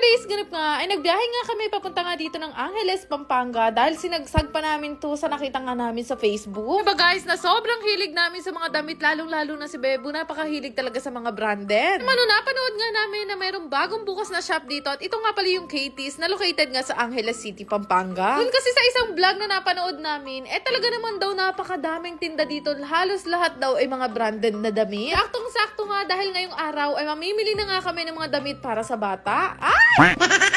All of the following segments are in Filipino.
today's ganap nga, ay nagbiyahe nga kami papunta nga dito ng Angeles, Pampanga dahil sinagsag pa namin to sa nakita nga namin sa Facebook. Diba guys, na sobrang hilig namin sa mga damit, lalong-lalo na si Bebo, napakahilig talaga sa mga branded. Ano, napanood nga namin na mayroong bagong bukas na shop dito at ito nga pala yung Katie's na located nga sa Angeles City, Pampanga. Yun kasi sa isang vlog na napanood namin, eh talaga naman daw napakadaming tinda dito. Halos lahat daw ay mga branded na damit. Saktong-sakto nga dahil ngayong araw ay mamimili na nga kami ng mga damit para sa bata. Ay! May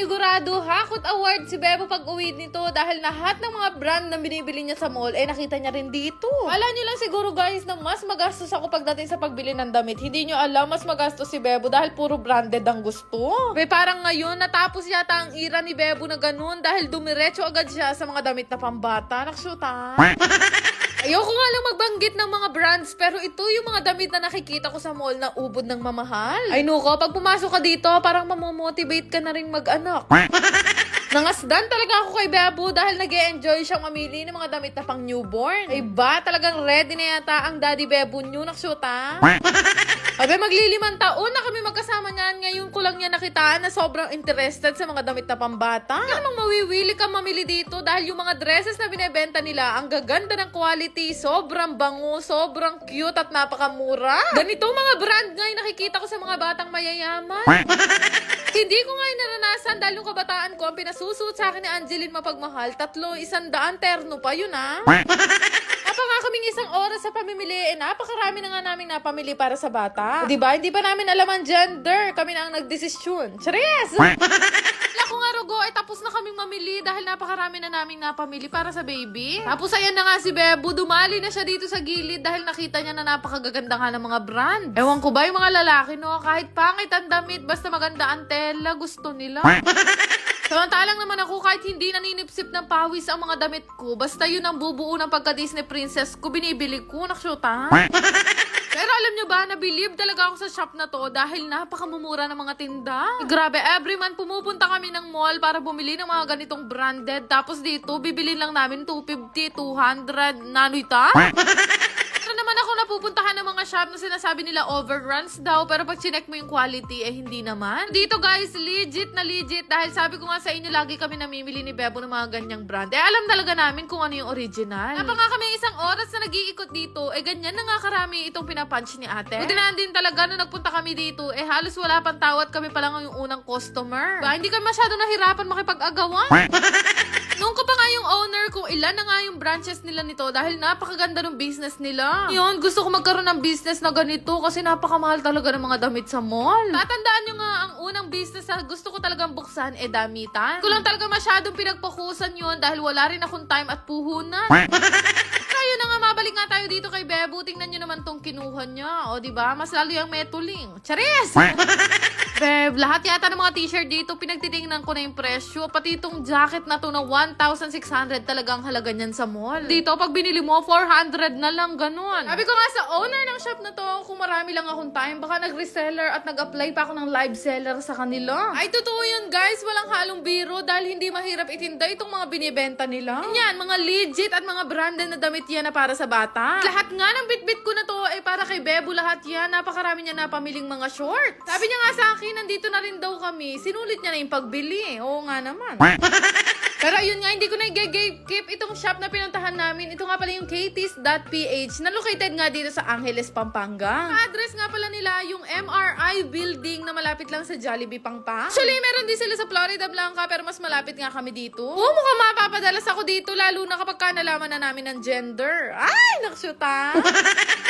panigurado, hakot award si Bebo pag uwi nito dahil lahat ng mga brand na binibili niya sa mall, eh nakita niya rin dito. Alam niyo lang siguro guys na mas magastos ako pagdating sa pagbili ng damit. Hindi niyo alam, mas magastos si Bebo dahil puro branded ang gusto. May parang ngayon, natapos yata ang ira ni Bebo na ganun dahil dumiretso agad siya sa mga damit na pambata. Nakshuta. Ayoko nga lang magbanggit ng mga brands, pero ito yung mga damit na nakikita ko sa mall na ubod ng mamahal. Ay nuko, pag pumasok ka dito, parang mamomotivate ka na rin mag-anak. Nangasdan talaga ako kay Bebo dahil nag enjoy siyang mamili ng mga damit na pang newborn. Ay ba, talagang ready na yata ang daddy Bebo nyo naksyuta? Abe, maglilimang taon na kami magkasama niyan. Ngayon ko lang niya nakitaan na sobrang interested sa mga damit na pambata. Kaya namang mawiwili ka mamili dito dahil yung mga dresses na binebenta nila, ang gaganda ng quality, sobrang bango, sobrang cute at napakamura. Ganito mga brand nga yung nakikita ko sa mga batang mayayaman. Hindi ko nga dahil yung kabataan ko ang pinasusuot sa akin ni Angeline Mapagmahal. Tatlo, isang daan, terno pa yun ah. Apa nga kaming isang oras sa pamimili, eh, napakarami na nga namin napamili para sa bata. Di ba? Hindi pa namin alam ang gender. Kami na ang nagdesisyon. Charis! Rugo, ay tapos na kaming mamili dahil napakarami na naming napamili para sa baby. Tapos ayan na nga si Bebo, dumali na siya dito sa gilid dahil nakita niya na napakagaganda nga ng mga brand. Ewan ko ba yung mga lalaki no, kahit pangit ang damit, basta maganda ang tela, gusto nila. Samantalang naman ako kahit hindi naninipsip ng pawis ang mga damit ko, basta yun ang bubuo ng pagka-Disney princess ko, binibili ko, naksyuta. Pero alam nyo ba, nabilib talaga ako sa shop na to dahil napakamumura ng mga tinda. Grabe, every month pumupunta kami ng mall para bumili ng mga ganitong branded. Tapos dito, bibili lang namin 250, 200, nanuita. Pero naman ako napupuntahan ng mga shop na sinasabi nila overruns daw, pero pag chinek mo yung quality, eh hindi naman. Dito guys, legit na legit, dahil sabi ko nga sa inyo, lagi kami namimili ni Bebo ng mga ganyang brand. Eh alam talaga namin kung ano yung original. Napa nga kami isang oras na nag-iikot dito, eh ganyan na nga karami itong pinapunch ni ate. Buti na din talaga na nagpunta kami dito, eh halos wala pang tawat kami pa lang yung unang customer. Ba, hindi kami masyado nahirapan makipag-agawan. Noon ko pa nga yung owner kung ilan na nga yung branches nila nito dahil napakaganda ng business nila. Yun, gusto ko magkaroon ng business na ganito kasi napakamahal talaga ng mga damit sa mall. Tatandaan nyo nga, ang unang business na gusto ko talagang buksan e damitan. Ko lang talaga masyadong pinagpakusan yun dahil wala rin akong time at puhunan. Tayo na nga, mabalik nga tayo dito kay Bebo. Tingnan nyo naman tong kinuha niya. O, di ba? Mas lalo yung metuling. Charis! Beb, lahat yata ng mga t-shirt dito, pinagtitingnan ko na yung presyo. Pati itong jacket na to na 1,600 talagang halaga niyan sa mall. Dito, pag binili mo, 400 na lang, ganun. Sabi ko nga sa owner ng shop na to, kung marami lang akong time, baka nag-reseller at nag-apply pa ako ng live seller sa kanila. Ay, totoo yun, guys. Walang halong biro dahil hindi mahirap itinda itong mga binibenta nila. Yan, mga legit at mga branded na damit yan na para sa bata. Lahat nga ng bitbit ko na to ay para kay Bebo lahat yan. Napakarami niya napamiling mga shorts. Sabi niya nga sa akin, nandito na rin daw kami. Sinulit niya na yung pagbili. Oo nga naman. Pero ayun nga, hindi ko na i-gatekeep itong shop na pinuntahan namin. Ito nga pala yung katie's.ph na located nga dito sa Angeles, Pampanga. Ang address nga pala nila yung MRI building na malapit lang sa Jollibee, Pangpang. Actually, meron din sila sa Florida Blanca pero mas malapit nga kami dito. Oo, mukhang mapapadalas ako dito lalo na kapag ka nalaman na namin ng gender. Ay, naksyuta!